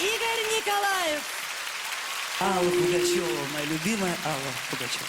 Игорь Николаев. Алла Пугачева, моя любимая Алла Пугачева.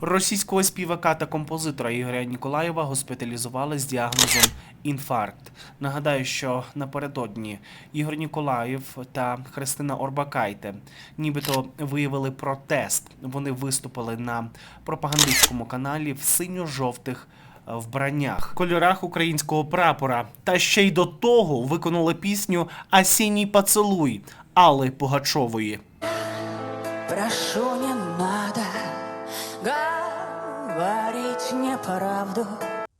Російського співака та композитора Ігоря Ніколаєва госпіталізували з діагнозом інфаркт. Нагадаю, що напередодні Ігор Ніколаєв та Христина Орбакайте нібито виявили протест. Вони виступили на пропагандистському каналі в синьо-жовтих е, вбраннях, кольорах українського прапора. Та ще й до того виконали пісню Осінній поцелуй Алли Пугачової. Прошу, не надо говорить неправду.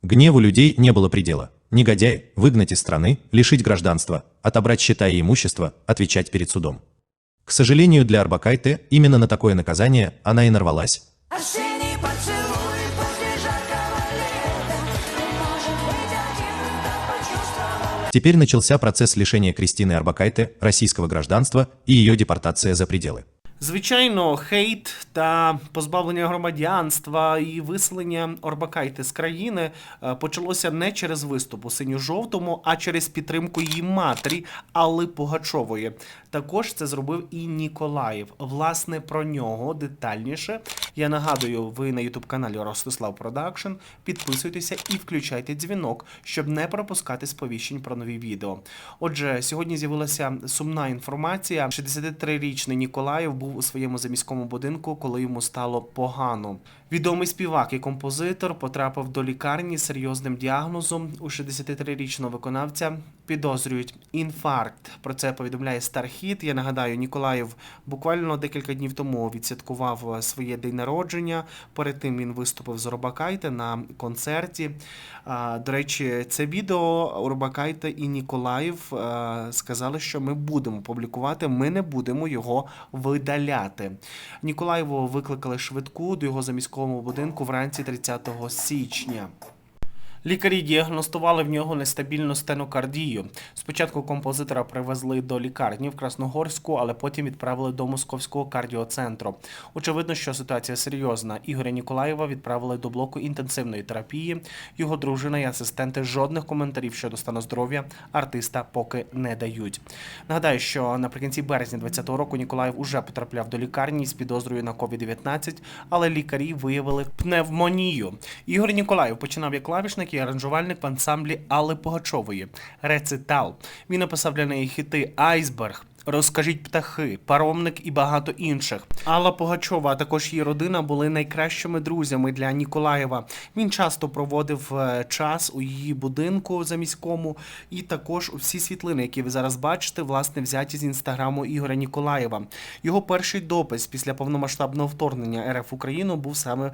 Гневу людей не было предела. Негодяи, выгнать из страны, лишить гражданства, отобрать счета и имущество, отвечать перед судом. К сожалению для Арбакайте, именно на такое наказание она и нарвалась. Теперь начался процесс лишения Кристины Арбакайте российского гражданства и ее депортация за пределы. Звичайно, хейт та позбавлення громадянства і виселення Орбакайте з країни е, почалося не через виступ у синьо-жовтому, а через підтримку її матері Алли Пугачової. Також це зробив і Ніколаєв. Власне, про нього детальніше. Я нагадую, ви на ютуб каналі Ростислав Продакшн. Підписуйтеся і включайте дзвінок, щоб не пропускати сповіщень про нові відео. Отже, сьогодні з'явилася сумна інформація. 63-річний Ніколаєв був у своєму заміському будинку, коли йому стало погано. Відомий співак і композитор потрапив до лікарні з серйозним діагнозом. У 63-річного виконавця підозрюють інфаркт. Про це повідомляє Стархіт. Я нагадаю, Ніколаєв буквально декілька днів тому відсвяткував своє день народження. Перед тим він виступив з Орбакайте на концерті. До речі, це відео Орбакайте і Ніколаєв сказали, що ми будемо публікувати, ми не будемо його видаляти. Ніколаєву викликали швидку до його заміського будинку вранці 30 січня. Лікарі діагностували в нього нестабільну стенокардію. Спочатку композитора привезли до лікарні в Красногорську, але потім відправили до московського кардіоцентру. Очевидно, що ситуація серйозна. Ігоря Ніколаєва відправили до блоку інтенсивної терапії. Його дружина і асистенти жодних коментарів щодо стану здоров'я артиста поки не дають. Нагадаю, що наприкінці березня 2020 року Ніколаєв уже потрапляв до лікарні з підозрою на COVID-19, але лікарі виявили пневмонію. Ігор Ніколаєв починав як клавішник і аранжувальник в ансамблі Алли Пугачової Рецитал. Він написав для неї хіти Айсберг. Розкажіть птахи, паромник і багато інших. Алла Пугачова, а також її родина були найкращими друзями для Ніколаєва. Він часто проводив е, час у її будинку заміському, і також всі світлини, які ви зараз бачите, власне, взяті з інстаграму Ігоря Ніколаєва. Його перший допис після повномасштабного вторгнення РФ в Україну був саме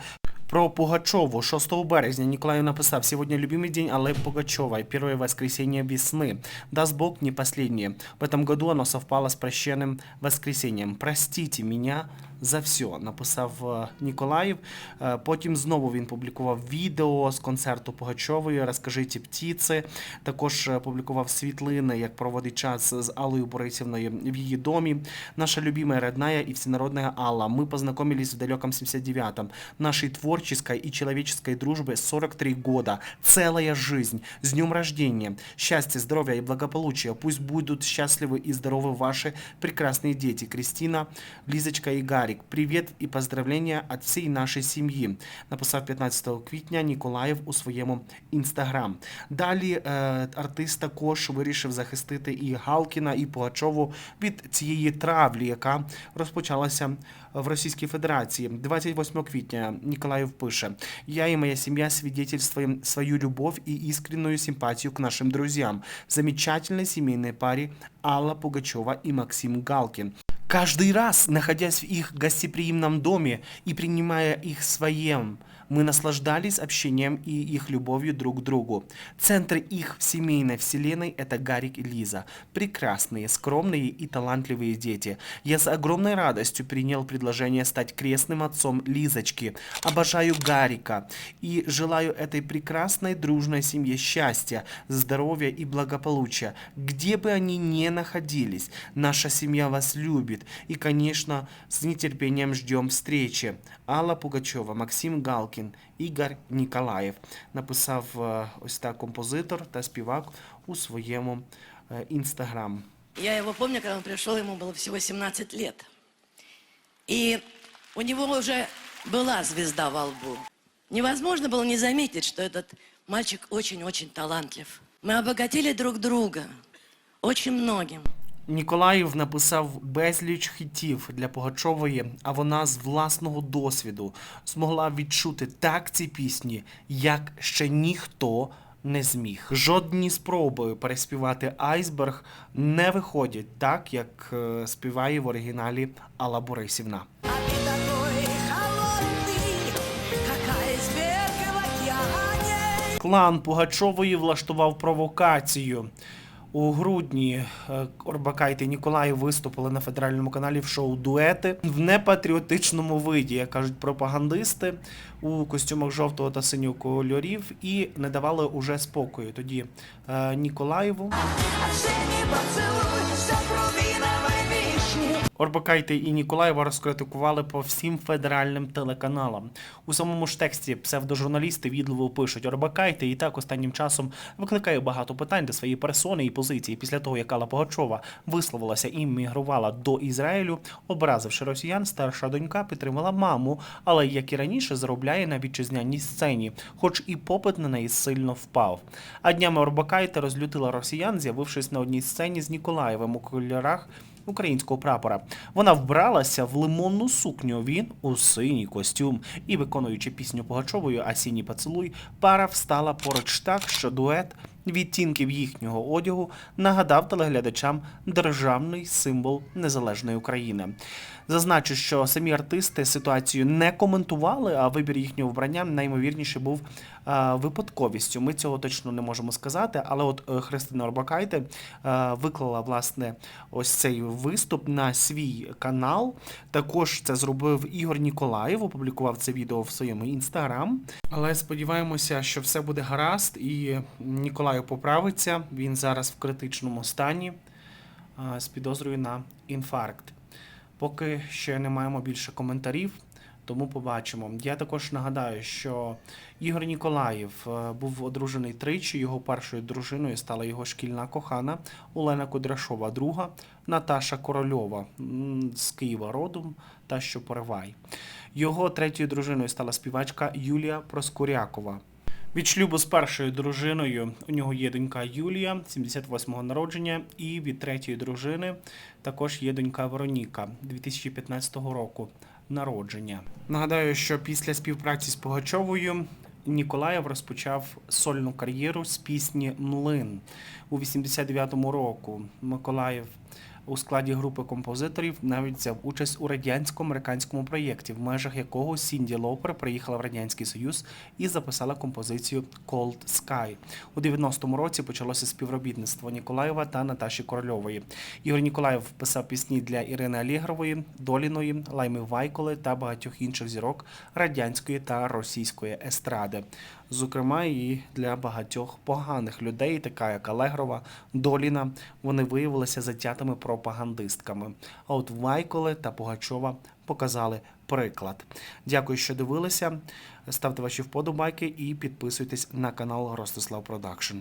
про Пугачеву 6 березня Николаев написав «Сегодня любимый день Аллы Пугачевой, первое воскресенье весны. Даст Бог не последнее. В этом году оно совпало с прощенным воскресеньем. Простите меня за все», написав е, Ніколаєв. Е, Потім знову він публікував відео з концерту Пугачової «Розкажіть птиці». Також е, публікував світлини, як проводить час з Аллою Борисівною в її домі. Наша любимая родная и всенародная Алла. Мы познакомились в далеком 79-м. Нашей творческой и человеческой дружбе 43 года. Целая жизнь. С днем рождения. Счастья, здоровья и благополучия. Пусть будут счастливы и здоровы ваши прекрасные дети. Кристина, Лизочка и Гарик. привіт і поздравлення від всей нашей сім'ї. Написав 15 квітня Ніколаєв у своєму інстаграм. Далі е, артист також вирішив захистити і Галкіна, і Пугачову від цієї травлі, яка розпочалася в Російській Федерації. 28 квітня Ніколаєв пише: Я і моя сім'я свидетельствуем свою любовь и искреннюю симпатию к нашим друзьям, замечательной семейной паре Алла Пугачева и Максим Галкин. Каждый раз, находясь в их гостеприимном доме и принимая их своем, мы наслаждались общением и их любовью друг к другу. Центр их семейной вселенной – это Гарик и Лиза. Прекрасные, скромные и талантливые дети. Я с огромной радостью принял предложение стать крестным отцом Лизочки. Обожаю Гарика и желаю этой прекрасной дружной семье счастья, здоровья и благополучия, где бы они ни находились. Наша семья вас любит и, конечно, с нетерпением ждем встречи. Алла Пугачева, Максим Галкін, Ігор Ніколаєв написав е, ось так композитор та співак у своєму е, інстаграм. Я его помню, когда он пришел, ему было всего 17 лет. И у него уже была звезда во лбу. Невозможно было не заметить, что этот мальчик очень-очень талантлив. Мы обогатили друг друга очень многим. Ніколаєв написав безліч хітів для Пугачової, а вона з власного досвіду змогла відчути так ці пісні, як ще ніхто не зміг. Жодні спроби переспівати айсберг не виходять так, як е, співає в оригіналі Алла Борисівна. Клан Пугачової влаштував провокацію. У грудні е, Орбакайте і Ніколаєв виступили на федеральному каналі в шоу Дуети в непатріотичному виді, як кажуть пропагандисти, у костюмах жовтого та синього кольорів і не давали уже спокою. Тоді е, Ніколаєву Орбакайте і Ніколаєва розкритикували по всім федеральним телеканалам. У самому ж тексті псевдожурналісти відливо пишуть Орбакайте і так останнім часом викликає багато питань до своєї персони і позиції. Після того, як Алла Пугачова висловилася і мігрувала до Ізраїлю, образивши росіян, старша донька підтримала маму, але як і раніше заробляє на вітчизняній сцені, хоч і попит на неї сильно впав. А днями Орбакайте розлютила росіян, з'явившись на одній сцені з Ніколаєвим у кольорах українського прапора. Вона вбралася в лимонну сукню. Він у синій костюм. І виконуючи пісню Пугачовою «Осінній поцілуй, пара встала поруч так, що дует відтінків їхнього одягу нагадав телеглядачам державний символ незалежної України. Зазначу, що самі артисти ситуацію не коментували, а вибір їхнього вбрання наймовірніше був е, випадковістю. Ми цього точно не можемо сказати. Але от е, Христина Орбакайте е, виклала власне ось цей виступ на свій канал. Також це зробив Ігор Ніколаєв, опублікував це відео в своєму інстаграм. Але сподіваємося, що все буде гаразд, і Ніколаєв поправиться. Він зараз в критичному стані е, з підозрою на інфаркт. Поки ще не маємо більше коментарів, тому побачимо. Я також нагадаю, що Ігор Ніколаєв е, був одружений тричі. Його першою дружиною стала його шкільна кохана Олена Кудряшова, друга Наташа Корольова з Києва родом та що поривай. Його третьою дружиною стала співачка Юлія Проскурякова. Від шлюбу з першою дружиною у нього є донька Юлія, 78-го народження, і від третьої дружини також є донька Вероніка 2015 року народження. Нагадаю, що після співпраці з Пугачовою Ніколаєв розпочав сольну кар'єру з пісні Млин у 89-му року. Миколаєв у складі групи композиторів навіть взяв участь у радянсько-американському проєкті, в межах якого Сінді Лоупер приїхала в Радянський Союз і записала композицію Cold Sky. У 90-му році почалося співробітництво Ніколаєва та Наташі Корольової. Ігор Ніколаєв писав пісні для Ірини Алєгрової, Доліної, Лайми Вайколи та багатьох інших зірок радянської та російської естради. Зокрема, і для багатьох поганих людей, така як Алегрова, Доліна, вони виявилися затятими пропагандистками. А от Вайколи та Пугачова показали приклад. Дякую, що дивилися. Ставте ваші вподобайки і підписуйтесь на канал Ростислав Продакшн.